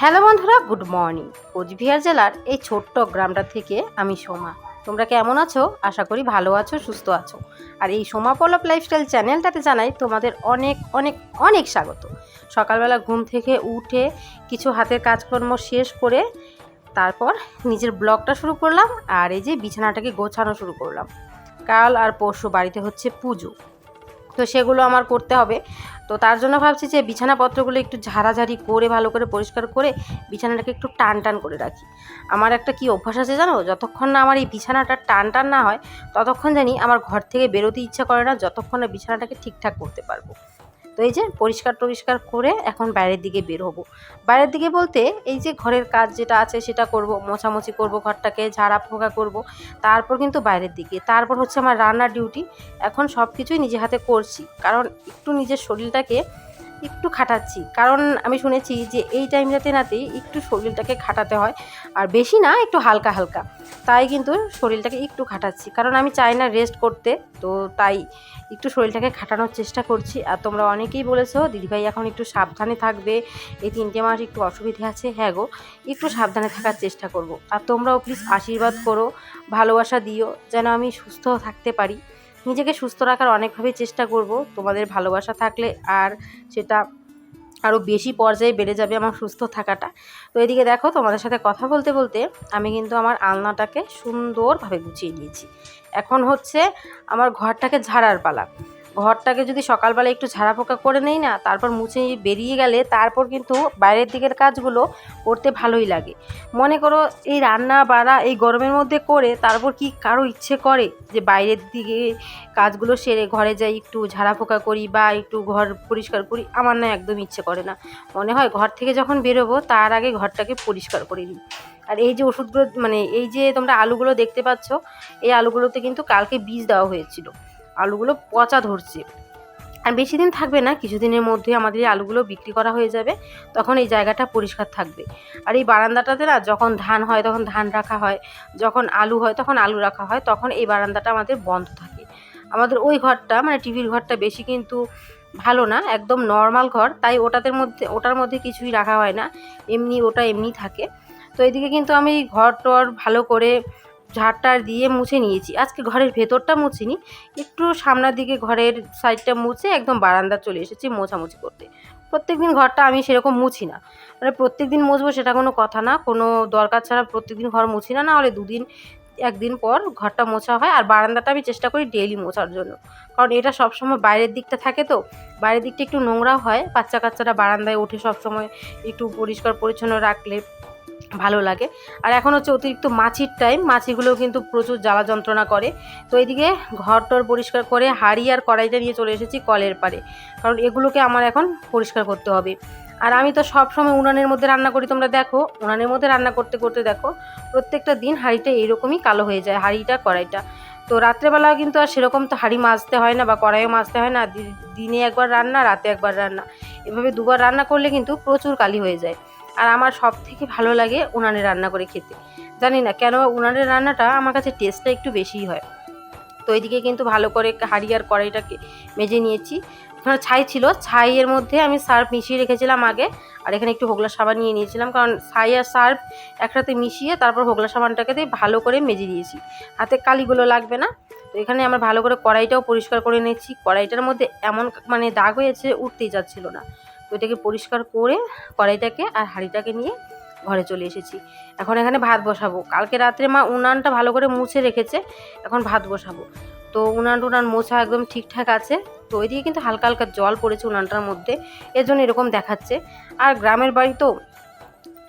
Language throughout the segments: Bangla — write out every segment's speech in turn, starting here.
হ্যালো বন্ধুরা, গুড মর্নিং। কোচবিহার জেলার এই ছোট্ট গ্রামটা থেকে আমি সোমা। তোমরা কেমন আছো? আশা করি ভালো আছো, সুস্থ আছো। আর এই সোমা পলপ লাইফস্টাইল চ্যানেলটাতে জানাই তোমাদের অনেক অনেক অনেক স্বাগত। সকালবেলা ঘুম থেকে উঠে কিছু হাতের কাজকর্ম শেষ করে তারপর নিজের ব্লগটা শুরু করলাম আর এই যে বিছানাটাকে গোছানো শুরু করলাম। কাল আর পরশু বাড়িতে হচ্ছে পুজো। তো সেগুলো আমার করতে হবে। তো তার জন্য ভাবছি যে বিছানাপত্রগুলো একটু ঝাড়াঝাড়ি করে, ভালো করে পরিষ্কার করে বিছানাটাকে একটু টান টান করে রাখি। আমার একটা কি অভ্যাস আছে জানো? যতক্ষণ না আমার এই বিছানাটা টান টান না হয়, ততক্ষণ জানি আমার ঘর থেকে বেরোতে ইচ্ছা করে না, যতক্ষণ না বিছানাটাকে ঠিকঠাক করতে পারব। তো এই যে পরিষ্কার টরিষ্কার করে এখন বাইরের দিকে বের হব। বাইরের দিকে বলতে এই যে ঘরের কাজ যেটা আছে সেটা করব, মোছামুছি করব, ঘরটাকে ঝাড়া ফোঁকা করব, তারপর কিন্তু বাইরের দিকে। তারপর হচ্ছে আমার রান্নার ডিউটি এখন সব কিছুই নিজে হাতে করছি। কারণ একটু নিজের শরীরটাকে একটু খাটাচ্ছি। কারণ আমি শুনেছি যে এই টাইমটাতে নাতেই একটু শরীরটাকে খাটাতে হয়, আর বেশি না, একটু হালকা হালকা। তাই কিন্তু শরীরটাকে একটু খাটাচ্ছি। কারণ আমি চাই না রেস্ট করতে, তো তাই একটু শরীরটাকে খাটানোর চেষ্টা করছি। আর তোমরা অনেকেই বলেছ, দিদিভাই এখন একটু সাবধানে থাকবে, এই তিনটে মাস একটু অসুবিধে আছে। হ্যাঁ গো, একটু সাবধানে থাকার চেষ্টা করব। আর তোমরাও প্লিজ আশীর্বাদ করো, ভালোবাসা দিও, যেন আমি সুস্থ থাকতে পারি। নিজেকে সুস্থ রাখার অনেকভাবেই চেষ্টা করব। তোমাদের ভালোবাসা থাকলে আর সেটা আরও বেশি পর্যায়ে বেড়ে যাবে আমার সুস্থ থাকাটা। তো এদিকে দেখো, তোমাদের সাথে কথা বলতে বলতে আমি কিন্তু আমার আলনাটাকে সুন্দরভাবে গুছিয়ে নিয়েছি। এখন হচ্ছে আমার ঘরটাকে ঝাড়ার পালা। ঘরটাকে যদি সকালবেলা একটু ঝাড়া পোকা করে নেই না, তারপর মুছে বেরিয়ে গেলে তারপর কিন্তু বাইরের দিকের কাজগুলো করতে ভালোই লাগে। মনে করো এই রান্না বাড়া এই গরমের মধ্যে করে তারপর কি কারও ইচ্ছে করে যে বাইরের দিকে কাজগুলো সেরে ঘরে যাই, একটু ঝাড়া পোকা করি বা একটু ঘর পরিষ্কার করি, আমার না একদম ইচ্ছে করে না। মনে হয় ঘর থেকে যখন বেরোবো তার আগে ঘরটাকে পরিষ্কার করে নিই। আর এই যে ওষুধগুলো মানে এই যে তোমরা আলুগুলো দেখতে পাচ্ছ, এই আলুগুলোতে কিন্তু কালকে বীজ দেওয়া হয়েছিল। আলুগুলো পচা ধরছে। আর বেশি দিন থাকবে না, কিছুদিনের মধ্যে আমাদের এই আলুগুলো বিক্রি করা হয়ে যাবে, তখন এই জায়গাটা পরিষ্কার থাকবে। আর এই বারান্দাটাতে না যখন ধান হয়, তখন ধান রাখা হয়, যখন আলু হয়, তখন আলু রাখা হয়, তখন এই বারান্দাটা আমাদের বন্ধ থাকে। আমাদের ওই ঘরটা মানে টিভির ঘরটা বেশি কিন্তু ভালো না, একদম নর্মাল ঘর, তাই ওটাদের মধ্যে, ওটার মধ্যে কিছুই রাখা হয় না, এমনি ওটা এমনি থাকে। তো এদিকে কিন্তু আমি ঘর টর ভালো করে ঝাড়টার দিয়ে মুছে নিয়েছি। আজকে ঘরের ভেতরটা মুছিনি, একটু সামনের দিকে ঘরের সাইডটা মুছে একদম বারান্দা চলে এসেছি মোছামুছি করতে। প্রত্যেক দিন ঘরটা আমি সেরকম মুছি না। মানে প্রত্যেক দিন মুছবো সেটা কোনো কথা না, কোনো দরকার ছাড়া প্রত্যেক দিন ঘর মুছি না হলে দুদিন, একদিন পর ঘরটা মোছা হয়। আর বারান্দাটা আমি চেষ্টা করি ডেইলি মোছার জন্য। কারণ এটা সবসময় বাইরের দিকটা থাকে তো, বাইরের দিকটা একটু নোংরা হয়। বাচ্চা কাচ্চারা বারান্দায় ওঠে সবসময়, একটু পরিষ্কার পরিচ্ছন্ন রাখলে ভালো লাগে। আর এখন হচ্ছে অতিরিক্ত মাছির টাইম মাছিগুলোও কিন্তু প্রচুর জ্বালা যন্ত্রণা করে। তো এইদিকে ঘর টর পরিষ্কার করে হাঁড়ি আর কড়াইটা নিয়ে চলে এসেছি কলের পারে কারণ এগুলোকে আমার এখন পরিষ্কার করতে হবে। আর আমি তো সব সময় উনানের মধ্যে রান্না করি, তোমরা দেখো। উনানের মধ্যে রান্না করতে করতে দেখো, প্রত্যেকটা দিন হাঁড়িটা এইরকমই কালো হয়ে যায়, হাঁড়িটা, কড়াইটা। তো রাত্রেবেলা কিন্তু আর সেরকম তো হাঁড়ি মাজতে হয় না বা কড়াইও মাজতে হয় না। দিনে একবার রান্না, রাতে একবার রান্না। এভাবে দুবার রান্না করলে কিন্তু প্রচুর কালি হয়ে যায়। আর আমার সব থেকে ভালো লাগে উনানে রান্না করে খেতে। জানি না কেন উনানের রান্নাটা আমার কাছে টেস্টটা একটু বেশিই হয়। তো এইদিকে কিন্তু ভালো করে হাঁড়ি আর কড়াইটাকে মেজে নিয়েছি। এখানে ছাই ছিল, ছাইয়ের মধ্যে আমি সার্ফ মিশিয়ে রেখেছিলাম আগে। আর এখানে একটু হোগলা সাবান নিয়ে নিয়েছিলাম, কারণ ছাই আর সার্ফ একসাথে মিশিয়ে তারপর হোগলা সাবানটাকে দিয়ে ভালো করে মেজে দিয়েছি। হাতে কালিগুলো লাগবে না। তো এখানে আমরা ভালো করে কড়াইটাও পরিষ্কার করে নিয়েছি। কড়াইটার মধ্যে এমন মানে দাগ হয়েছে, উঠতেই যাচ্ছিল না। তো এটাকে পরিষ্কার করে কড়াইটাকে আর হাঁড়িটাকে নিয়ে ঘরে চলে এসেছি। এখন এখানে ভাত বসাবো। কালকে রাত্রে মা উনানটা ভালো করে মুছে রেখেছে, এখন ভাত বসাবো। তো উনান টুনান মোছা একদম ঠিকঠাক আছে। তো ওইদিকে কিন্তু হালকা হালকা জল পড়েছে উনানটার মধ্যে, এর জন্য এরকম দেখাচ্ছে। আর গ্রামের বাড়ি তো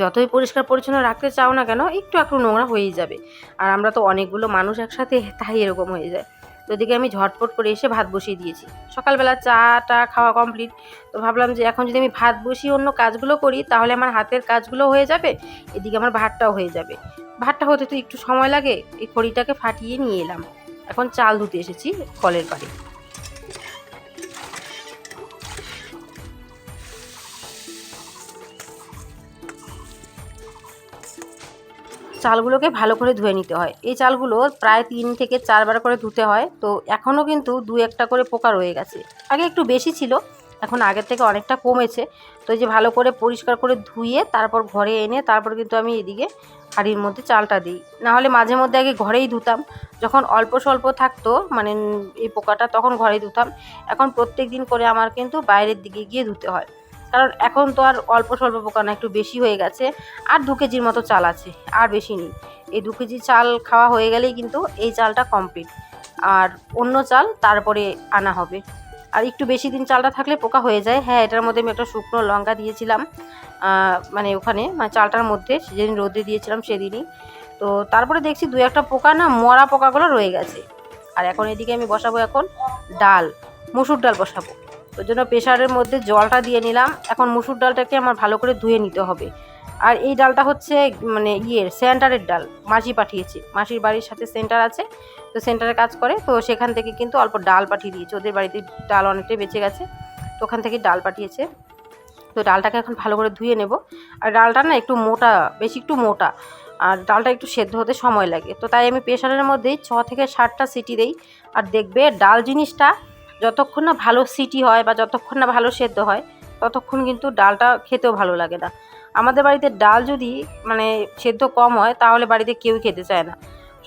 যতই পরিষ্কার পরিচ্ছন্ন রাখতে চাও না কেন, একটু একটু নোংরা হয়েই যাবে। আর আমরা তো অনেকগুলো মানুষ একসাথে, তাই এরকম হয়ে যায়। তো এদিকে আমি ঝটপট করে এসে ভাত বসিয়ে দিয়েছি। সকালবেলা চাটা খাওয়া কমপ্লিট তো ভাবলাম যে এখন যদি আমি ভাত বসিয়ে অন্য কাজগুলো করি, তাহলে আমার হাতের কাজগুলো হয়ে যাবে, এদিকে আমার ভাতটাও হয়ে যাবে। ভাতটা হতে তো একটু সময় লাগে, এই খড়িটাকে ফাটিয়ে নিয়ে এলাম। এখন চাল ধুতে এসেছি কলের পাড়ে। চালগুলোকে ভালো করে ধুয়ে নিতে হয়। এই চালগুলো প্রায় তিন থেকে চারবার করে ধুতে হয়। তো এখনও কিন্তু দু একটা করে পোকা রয়ে গেছে। আগে একটু বেশি ছিল, এখন আগের থেকে অনেকটা কমেছে। তো যে ভালো করে পরিষ্কার করে ধুয়ে তারপর ঘরে এনে তারপর কিন্তু আমি এদিকে হাঁড়ির মধ্যে চালটা দিই। নাহলে মাঝে মধ্যে আগে ঘরেই ধুতাম। যখন অল্প স্বল্প থাকতো মানে এই পোকাটা তখন ঘরেই ধুতাম। এখন প্রত্যেক দিন করে আমার কিন্তু বাইরের দিকে গিয়ে ধুতে হয়। কারণ এখন তো আর অল্প স্বল্প পোকা না একটু বেশি হয়ে গেছে। আর দু কেজির মতো চাল আছে, আর বেশি নেই। এই দু কেজি চাল খাওয়া হয়ে গেলেই কিন্তু এই চালটা কমপ্লিট আর অন্য চাল তারপরে আনা হবে। আর একটু বেশি দিন চালটা থাকলে পোকা হয়ে যায়। হ্যাঁ এটার মধ্যে আমি একটা শুকনো লঙ্কা দিয়েছিলাম মানে ওখানে মানে চালটার মধ্যে, যেদিন রোদে দিয়েছিলাম সেদিনই। তো তারপরে দেখছি দু একটা পোকা না মরা পোকাগুলো রয়ে গেছে। আর এখন এদিকে আমি বসাবো এখন ডাল, মুসুর ডাল বসাবো। ওই জন্য প্রেশারের মধ্যে জলটা দিয়ে নিলাম। এখন মুসুর ডালটাকে আমার ভালো করে ধুয়ে নিতে হবে। আর এই ডালটা হচ্ছে মানে ইয়ের, সেন্টারের ডাল, মাসি পাঠিয়েছে। মাসির বাড়ির সাথে সেন্টার আছে, তো সেন্টারে কাজ করে। তো সেখান থেকে কিন্তু অল্প ডাল পাঠিয়ে দিয়েছে। ওদের বাড়িতে ডাল অনেকটাই বেঁচে গেছে, তো ওখান থেকে ডাল পাঠিয়েছে। তো ডালটাকে এখন ভালো করে ধুয়ে নেব। আর ডালটা না একটু মোটা, বেশি একটু মোটা। আর ডালটা একটু সেদ্ধ হতে সময় লাগে। তো তাই আমি প্রেশারের মধ্যেই ছ থেকে ষাটটা সিটি দেই। আর দেখবে ডাল জিনিসটা যতক্ষণ না ভালো সিটি হয় বা যতক্ষণ না ভালো সেদ্ধ হয়, ততক্ষণ কিন্তু ডালটা খেতেও ভালো লাগে না। আমাদের বাড়িতে ডাল যদি মানে সেদ্ধ কম হয়, তাহলে বাড়িতে কেউই খেতে চায় না।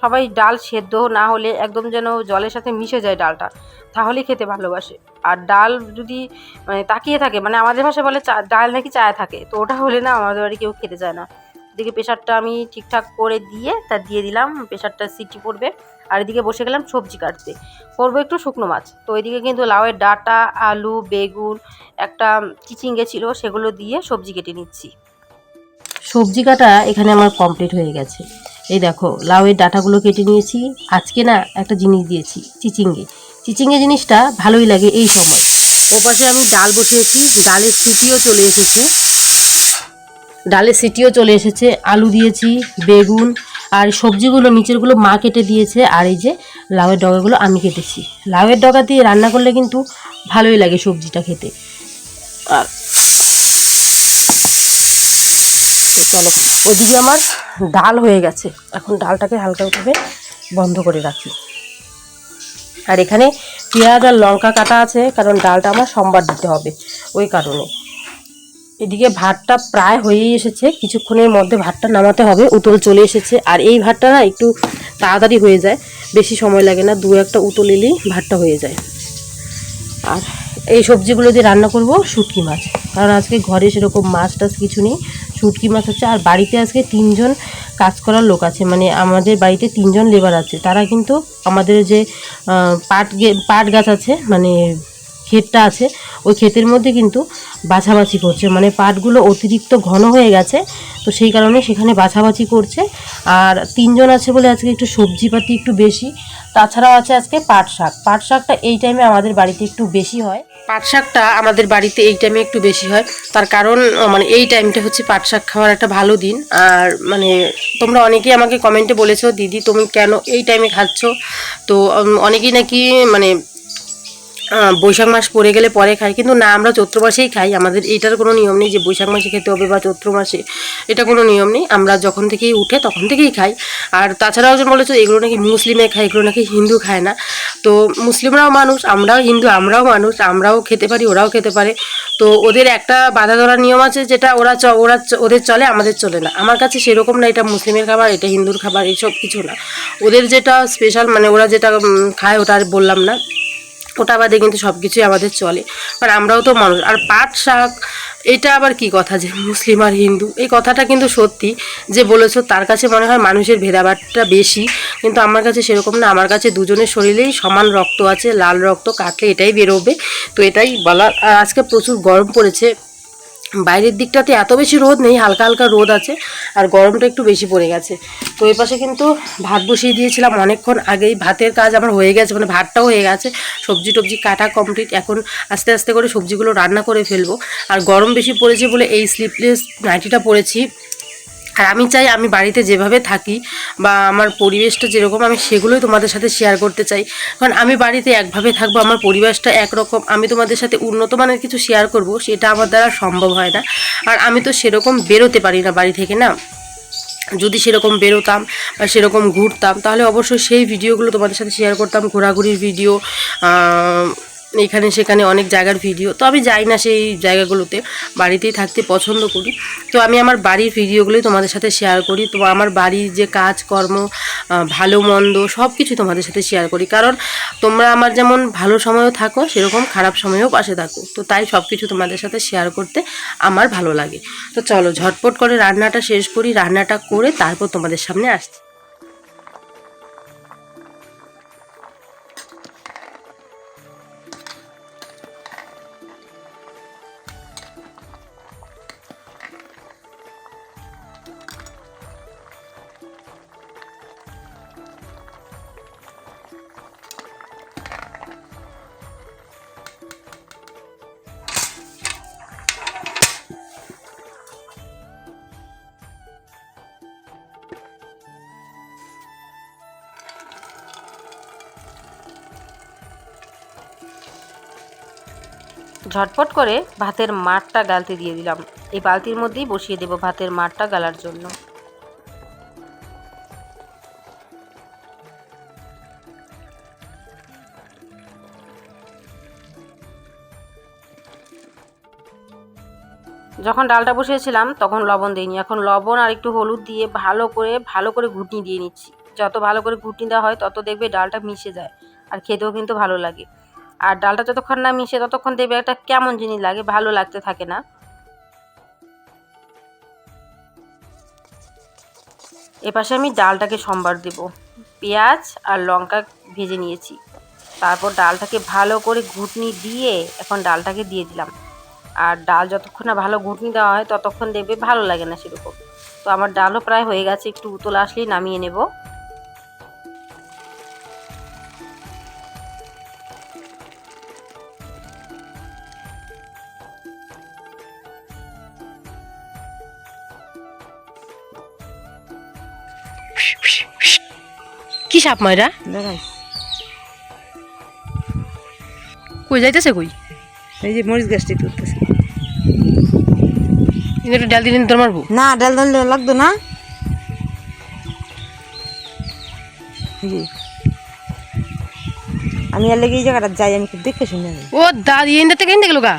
সবাই ডাল সেদ্ধ না হলে একদম যেন জলের সাথে মিশে যায় ডালটা তাহলেই খেতে ভালোবাসে। আর ডাল যদি মানে তাকিয়ে থাকে মানে আমাদের ভাষায় বলে চা, ডাল নাকি চায় থাকে, তো ওটা হলে না আমাদের বাড়ি কেউ খেতে চায় না। এদিকে প্রেশারটা আমি ঠিকঠাক করে দিয়ে, তা দিয়ে দিলাম, প্রেশারটা সিটি পড়বে। আর এদিকে বসে গেলাম সবজি কাটতে। করব একটু শুকনো মাছ। তো এদিকে কিন্তু লাউয়ের ডাটা, আলু, বেগুন, একটা চিচিঙ্গে ছিল, সেগুলো দিয়ে সবজি কেটে নিচ্ছি। সবজি কাটা এখানে আমার কমপ্লিট হয়ে গেছে। এই দেখো, লাউয়ের ডাটাগুলো কেটে নিয়েছি। আজকে না একটা জিনিস দিয়েছি, চিচিঙ্গে। চিচিঙ্গে জিনিসটা ভালোই লাগে এই সময়। ওপাশে আমি ডাল বসিয়েছি, ডালের সিটিও চলে এসেছে। ডালের সিটিও চলে এসেছে, আলু দিয়েছি, বেগুন আর সবজিগুলো নিচেরগুলো মা কেটে দিয়েছে, আর এই যে লাউয়ের ডগাগুলো আমি কেটেছি। লাউয়ের ডগা দিয়ে রান্না করলে কিন্তু ভালোই লাগে সবজিটা খেতে। আর চলো, ওইদিকে আমার ডাল হয়ে গেছে। এখন ডালটাকে হালকাভাবে বন্ধ করে রাখি। আর এখানে পেঁয়াজ আর লঙ্কা কাটা আছে, কারণ ডালটা আমার সোমবার দিতে হবে, ওই কারণে। এদিকে ভাতটা প্রায় হয়েই এসেছে। কিছুক্ষণের মধ্যে ভাতটা নামাতে হবে, উতল চলে এসেছে। আর এই ভাতটা না একটু তাড়াতাড়ি হয়ে যায়, বেশি সময় লাগে না, দু একটা উতল এলেই ভাতটা হয়ে যায়। আর এই সবজিগুলো দিয়ে রান্না করব শুটকি মাছ। কারণ আজকে ঘরে সেরকম মাছ টাছ কিছু নেই। শুটকি মাছ হচ্ছে, আর বাড়িতে আজকে তিনজন কাজ করার লোক আছে। মানে আমাদের বাড়িতে তিনজন লেবার আছে। তারা কিন্তু আমাদের যে পাট পাট গাছ আছে মানে ক্ষেতটা আছে ওই ক্ষেতের মধ্যে কিন্তু বাছাবাছি করছে। মানে পাটগুলো অতিরিক্ত ঘন হয়ে গেছে, তো সেই কারণে সেখানে বাছাবাছি করছে। আর তিনজন আছে বলে আজকে একটু সবজিপাতি একটু বেশি। তাছাড়াও আছে আজকে পাট শাক। পাট শাকটা এই টাইমে আমাদের বাড়িতে একটু বেশি হয়। পাট শাকটা আমাদের বাড়িতে এই টাইমে একটু বেশি হয়। তার কারণ মানে এই টাইমটা হচ্ছে পাট শাক খাওয়ার একটা ভালো দিন। আর মানে তোমরা অনেকেই আমাকে কমেন্টে বলেছ, দিদি, তুমি কেন এই টাইমে খাচ্ছ? তো অনেকেই নাকি মানে বৈশাখ মাস পড়ে গেলে পরে খাই। কিন্তু না, আমরা চৈত্র মাসেই খাই। আমাদের এটার কোনো নিয়ম নেই যে বৈশাখ মাসে খেতে হবে বা চৈত্র মাসে, এটা কোনো নিয়ম নেই। আমরা যখন থেকেই উঠে তখন থেকেই খাই। আর তাছাড়াও যে বলেছ, এগুলো নাকি মুসলিমে খায়, এগুলো নাকি হিন্দু খায় না। তো মুসলিমরাও মানুষ, আমরাও হিন্দু, আমরাও মানুষ, আমরাও খেতে পারি, ওরাও খেতে পারে। তো ওদের একটা বাধা ধরার নিয়ম আছে যেটা ওরা চ, ওরা ওদের চলে, আমাদের চলে না। আমার কাছে সেরকম না, এটা মুসলিমের খাবার, এটা হিন্দুর খাবার, এইসব কিছু না। ওদের যেটা স্পেশাল মানে ওরা যেটা খায়, ওটা আর বললাম না। ওটা বাদে কিন্তু সব কিছুই আমাদের চলে। আর আমরাও তো মানুষ। আর পাট শাক এটা আবার কি কথা যে মুসলিম আর হিন্দু? এই কথাটা কিন্তু সত্যি যে বলেছ, তার কাছে মনে হয় মানুষের ভেদাভেদটা বেশি। কিন্তু আমার কাছে সেরকম না। আমার কাছে দুজনের শরীরেই সমান রক্ত আছে, লাল রক্ত কাটলে এটাই বেরোবে? তো এটাই আর আজকে প্রচুর গরম পড়েছে। বাইরের দিকটাতে এত বেশি রোদ নেই, হালকা হালকা রোদ আছে আর গরমটা একটু বেশি পড়ে গেছে। তো এই পাশে কিন্তু ভাত বসিয়ে দিয়েছিলাম অনেকক্ষণ আগেই। ভাতের কাজ আমার হয়ে গেছে মানে ভাতটাও হয়ে গেছে। সবজি টবজি কাটা কমপ্লিট এখন আস্তে আস্তে করে সবজিগুলো রান্না করে ফেলব। আর গরম বেশি পড়েছে বলে এই স্লিপলেস নাইটিটা পরেছি আর আমি চাই আমি বাড়িতে যেভাবে থাকি বা আমার পরিবেশটা যেরকম, আমি সেগুলোই তোমাদের সাথে শেয়ার করতে চাই। কারণ আমি বাড়িতে একভাবে থাকব, আমার পরিবেশটা একরকম, আমি তোমাদের সাথে উন্নত মানের কিছু শেয়ার করব, সেটা আমার দ্বারা সম্ভব হয় না। আর আমি তো সেরকম বেরোতে পারি না বাড়ি থেকে, না? যদি সেরকম বেরোতাম বা সেরকম ঘুরতাম, তাহলে অবশ্যই সেই ভিডিওগুলো তোমাদের সাথে শেয়ার করতাম, ঘোরাঘুরির ভিডিও এখানে সেখানে অনেক জায়গার ভিডিও তো আমি যাই না সেই জায়গাগুলোতে, বাড়িতেই থাকতে পছন্দ করি। তো আমি আমার বাড়ির ভিডিওগুলোই তোমাদের সাথে শেয়ার করি। তো আমার বাড়ির যে কাজকর্ম ভালো, মন্দ সব কিছু তোমাদের সাথে শেয়ার করি। কারণ তোমরা আমার যেমন ভালো সময়ও থাকো, সেরকম খারাপ সময়েও পাশে থাকো। তো তাই সব কিছু তোমাদের সাথে শেয়ার করতে আমার ভালো লাগে। তো চলো, ঝটপট করে রান্নাটা শেষ করি। রান্নাটা করে তারপর তোমাদের সামনে আসছি। ঝটপট করে ভাতের মাঠটা গালতে দিয়ে দিলাম। এই বালতির মধ্যেই বসিয়ে দেব ভাতের মাঠটা গালার জন্য। যখন ডালটা বসিয়েছিলাম, তখন লবণ দিইনি। এখন লবণ আর একটু হলুদ দিয়ে ভালো করে ভালো করে ঘুটনি দিয়ে নিচ্ছি। যত ভালো করে ঘুটনি দেওয়া হয়, তত দেখবে ডালটা মিশে যায়। আর খেতেও কিন্তু ভালো লাগে। আর ডালটা যতক্ষণ না মিশে ততক্ষণ দেখবে একটা কেমন জিনিস লাগে, ভালো লাগতে থাকে না। এপাশে আমি ডালটাকে সম্বার দেব। পেঁয়াজ আর লঙ্কা ভেজে নিয়েছি। তারপর ডালটাকে ভালো করে ঘুটনি দিয়ে এখন ডালটাকে দিয়ে দিলাম। আর ডাল যতক্ষণ না ভালো ঘুটনি দেওয়া হয় ততক্ষণ দেখবে ভালো লাগে না সেরকম। তো আমার ডালও প্রায় হয়ে গেছে, একটু উতল আসলেই নামিয়ে নেব। সাপ ময়রা কই যাইতেছে কই? এই যে মরিচ গাছটি তুলতেছে। একটু ডাল দিলেন তোর মারবো? না ডাল ডাল লাগতো না। আমি আর লেগে এই জায়গাটা যাই আমি খুব দেখে শুনে ও দাদি এনতে থেকে এনতে গেল গা?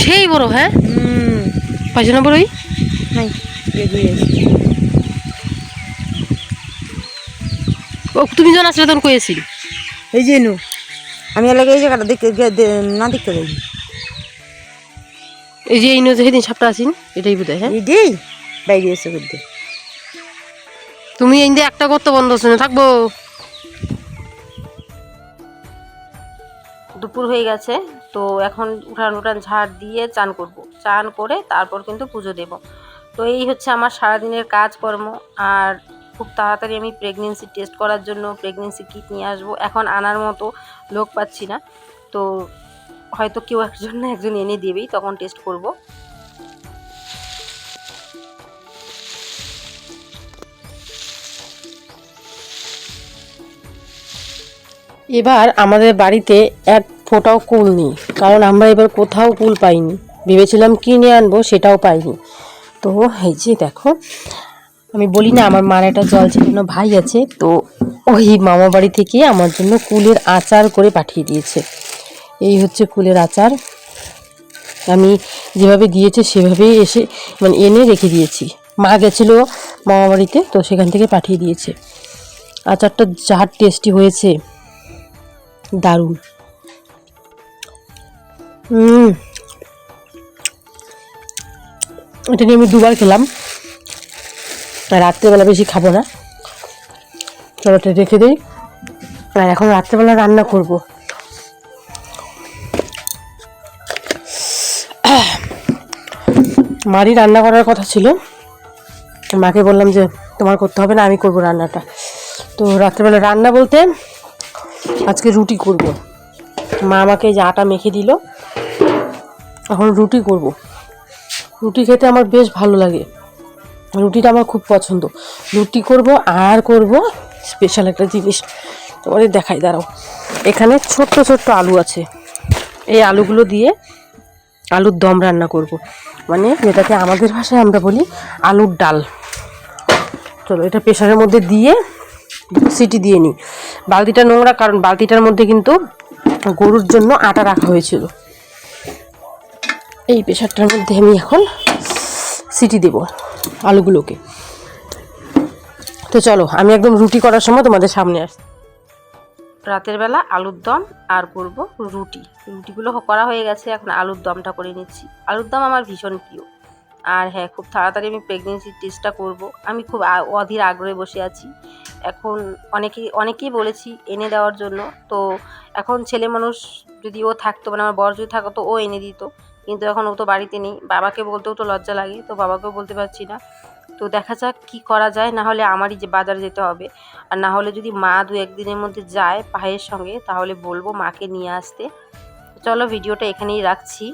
সেই বড় হ্যাঁ? পাঁচ নম্বর ওই নাই ও তুমি যখন আসলে তখন কয়েছি এই যে নু আমি লেগে এই জায়গাটা দেখতে না দেখতে যাই এই যে এই নয় সেদিন সাপটা আছিন এটাই বোধ হ্যাঁ? এই দেই বাইরে এসে করতে তুমি এই দিয়ে একটা করতে বন্ধ শুনে থাকব? দুপুর হয়ে গেছে তো এখন উঠান উঠান ঝাড় দিয়ে চান করব। চান করে তারপর কিন্তু পুজো দেব। তো এই হচ্ছে আমার সারাদিনের কাজকর্ম আর খুব তাড়াতাড়ি আমি প্রেগনেন্সি টেস্ট করার জন্য প্রেগনেন্সি কিট নিয়ে আসব। এখন আনার মতো লোক পাচ্ছি না। তো হয়তো কেউ একজন না একজন এনে দেবেই, তখন টেস্ট করব। এবার আমাদের বাড়িতে এক ফোঁটাও কুল নেই, কারণ আমরা এবার কোথাও কুল পাইনি। ভেবেছিলাম কিনে আনব, সেটাও পাইনি। তো এই যে দেখো আমি বলি না, আমার মার একটা জল ছেড়ানো ভাই আছে, তো ওই মামা বাড়ি থেকে আমার জন্য কুলের আচার করে পাঠিয়ে দিয়েছে। এই হচ্ছে কুলের আচার। আমি যেভাবে দিয়েছে সেভাবেই এসে মানে এনে রেখে দিয়েছি। মা গেছিল মামা বাড়িতে, তো সেখান থেকে পাঠিয়ে দিয়েছে। আচারটা যার টেস্টি হয়েছে, দারুণ। এটা নিয়ে আমি দুবার খেলাম। আর রাত্রেবেলা বেশি খাব না। চলো রেখে দিই। আর এখন রাত্রেবেলা রান্না করব। মারই রান্না করার কথা ছিল। মাকে বললাম যে, তোমার করতে হবে না, আমি করব রান্নাটা। তো রাত্রেবেলা রান্না বলতে আজকে রুটি করব। মা আমাকে যে আটা মেখে দিল, এখন রুটি করব। রুটি খেতে আমার বেশ ভালো লাগে। রুটিটা আমার খুব পছন্দ। রুটি করব, আর করব স্পেশাল একটা জিনিস। তোমাদের দেখাই, দাঁড়াও। এখানে ছোট্ট ছোট্ট আলু আছে। এই আলুগুলো দিয়ে আলুর দম রান্না করব। মানে যেটাকে আমাদের ভাষায় আমরা বলি আলুর ডাল। চলো, এটা প্রেশারের মধ্যে দিয়ে সিটি দিয়ে নিই। বালতিটা নোংরা, কারণ বালতিটার মধ্যে কিন্তু গরুর জন্য আটা রাখা হয়েছিল। এই প্রেশারটার মধ্যে আমি এখন সিটি দেব। আলুগুলোকে। তো চলো, আমি একদম রুটি করার সময় তোমাদের সামনে আসছি। রাতের বেলা আলুর দম আর করব রুটি। রুটিগুলো করা হয়ে গেছে, এখন আলুর দমটা করে নিচ্ছি। আলুর দম আমার ভীষণ প্রিয়। আর হ্যাঁ খুব তাড়াতাড়ি আমি প্রেগনেন্সির টেস্টটা করব। আমি খুব অধীর আগ্রহে বসে আছি। এখন অনেকেই অনেকেই বলেছি এনে দেওয়ার জন্য। তো এখন ছেলে মানুষ যদি ও থাকতো মানে আমার বর যদি থাকতো ও এনে দিত। কিন্তু এখন ও তো বাড়িতে নেই। বাবাকে বলতেও তো লজ্জা লাগে, তো বাবাকেও বলতে পারছি না। তো দেখা যাক কি করা যায়, না হলে আমারই যে বাজার যেতে হবে। আর না হলে যদি মা দু একদিনের মধ্যে যায় পায়ের সঙ্গে, তাহলে বলব মাকে নিয়ে আসতে। চলো ভিডিওটা এখানেই রাখছি।